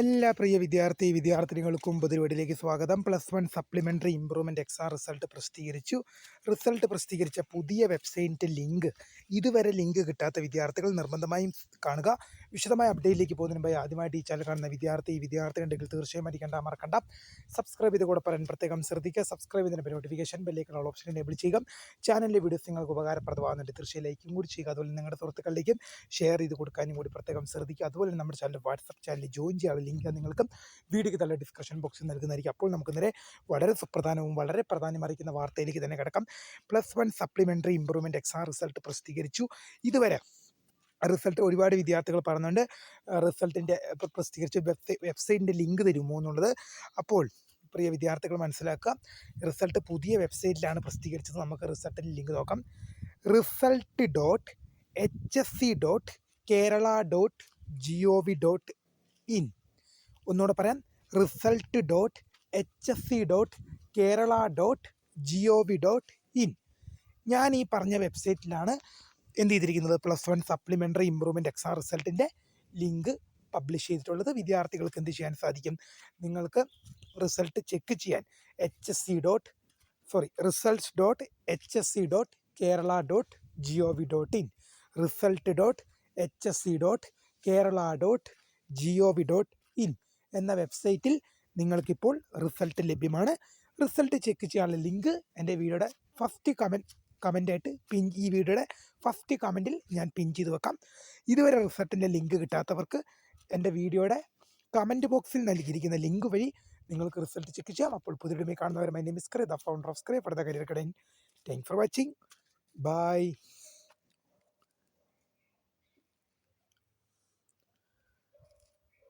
എല്ലാ പ്രിയ വിദ്യാർത്ഥി വിദ്യാർത്ഥിനികൾക്കും പൊതുവടിയിലേക്ക് സ്വാഗതം. Plus one supplementary improvement exam result പ്രസിദ്ധീകരിച്ചു. റിസൾട്ട് പ്രസിദ്ധീകരിച്ച പുതിയ വെബ്സൈറ്റിന്റെ ലിങ്ക്. ഇതുവരെ ലിങ്ക് കിട്ടാത്ത വിദ്യാർത്ഥികൾ നിർബന്ധമായും കാണുക. വിശദമായ അപ്ഡേറ്റിലേക്ക് പോകുന്നതിന് മുമ്പ് ആദ്യമായിട്ട് ഈ ചാനൽ കാണുന്ന വിദ്യാർത്ഥി വിദ്യാർത്ഥി ഉണ്ടെങ്കിൽ തീർച്ചയായും അടിക്കേണ്ട മറക്കണ്ട. സബ്സ്ക്രൈബ് ചെയ്ത് കൂടെ പറയാൻ പ്രത്യേകം ശ്രദ്ധിക്കുക. സബ്സ്ക്രൈബ് ചെയ്തതിന് നോട്ടിഫിക്കേഷൻ ബെല്ലേക്കുള്ള ഓപ്ഷൻ എനേബിൾ ചെയ്യുക. ചാനലിലെ വീഡിയോസ് നിങ്ങൾക്ക് ഉപകാരപ്രദമാകുന്നുണ്ട്. തീർച്ചയായും ലൈക്കും കൂടി ചെയ്യുക. അതുപോലെ നിങ്ങളുടെ സുഹൃത്തുക്കളിലേക്കും ഷെയർ ചെയ്ത് കൊടുക്കാനും കൂടി പ്രത്യേകം ശ്രദ്ധിക്കുക. അതുപോലെ നമ്മുടെ ചാനൽ വാട്സപ്പ് ചാനലിൽ ജോയിൻ ചെയ്യാനുള്ള ലിങ്ക് നിങ്ങൾക്ക് വീഡിയോയ്ക്ക് തല ഡിസ്കഷൻ ബോക്സിൽ നൽകുന്നതായിരിക്കും. അപ്പോൾ നമുക്ക് നേരെ വളരെ സുപ്രധാനവും വളരെ പ്രാധാന്യം അറിയിക്കുന്ന വാർത്തയിലേക്ക് തന്നെ കിടക്കാം. Plus one supplementary improvement exam result പ്രസിദ്ധീകരിച്ചു. ഇതുവരെ റിസൾട്ട് ഒരുപാട് വിദ്യാർത്ഥികൾ പറഞ്ഞുകൊണ്ട് റിസൾട്ടിന്റെ പ്രസിദ്ധീകരിച്ച വെബ്സൈ വെബ്സൈറ്റിന്റെ ലിങ്ക് തരുമോ എന്നുള്ളത് അപ്പോൾ പ്രിയ വിദ്യാർത്ഥികൾ മനസ്സിലാക്കുക. റിസൾട്ട് പുതിയ വെബ്സൈറ്റിലാണ് പ്രസിദ്ധീകരിച്ചത്. നമുക്ക് റിസൾട്ടിന്റെ ലിങ്ക് നോക്കാം. Result dot H S C dot Kerala dot G O V dot in ഒന്നുകൂടെ പറയാം. Result dot H S C dot Kerala dot G O V dot in ഞാൻ ഈ പറഞ്ഞ വെബ്സൈറ്റിലാണ് എന്ത് ചെയ്തിരിക്കുന്നത്? Plus one supplementary improvement exam റിസൾട്ടിന്റെ link publish ചെയ്തിട്ടുള്ളത്. വിദ്യാർത്ഥികൾക്ക് എന്ത് ചെയ്യാൻ സാധിക്കും? നിങ്ങൾക്ക് റിസൾട്ട് ചെക്ക് ചെയ്യാൻ H S C dot sorry results dot H S C dot Kerala dot G O V dot in result dot H S C dot Kerala dot G O V dot in എന്ന വെബ്സൈറ്റിൽ നിങ്ങൾക്കിപ്പോൾ result ലഭ്യമാണ്. Result check ചെയ്യാനുള്ള link എന്റെ വീഡിയോയുടെ first comment കമന്റായിട്ട് പിൻ ഈ വീഡിയോയുടെ first കമന്റിൽ ഞാൻ പിൻ ചെയ്ത് വെക്കാം. ഇതുവരെ റിസൾട്ടിന്റെ ലിങ്ക് കിട്ടാത്തവർക്ക് എന്റെ വീഡിയോയുടെ കമന്റ് ബോക്സിൽ നൽകിയിരിക്കുന്ന ലിങ്ക് വഴി നിങ്ങൾക്ക് റിസൾട്ട് ചെക്ക് ചെയ്യാം. അപ്പോൾ പുതിയ കാണുന്നവരെ my name is the founder of സ്ക്രേ for the career കടൻ താങ്ക് ഫോർ വാച്ചിങ് ബൈ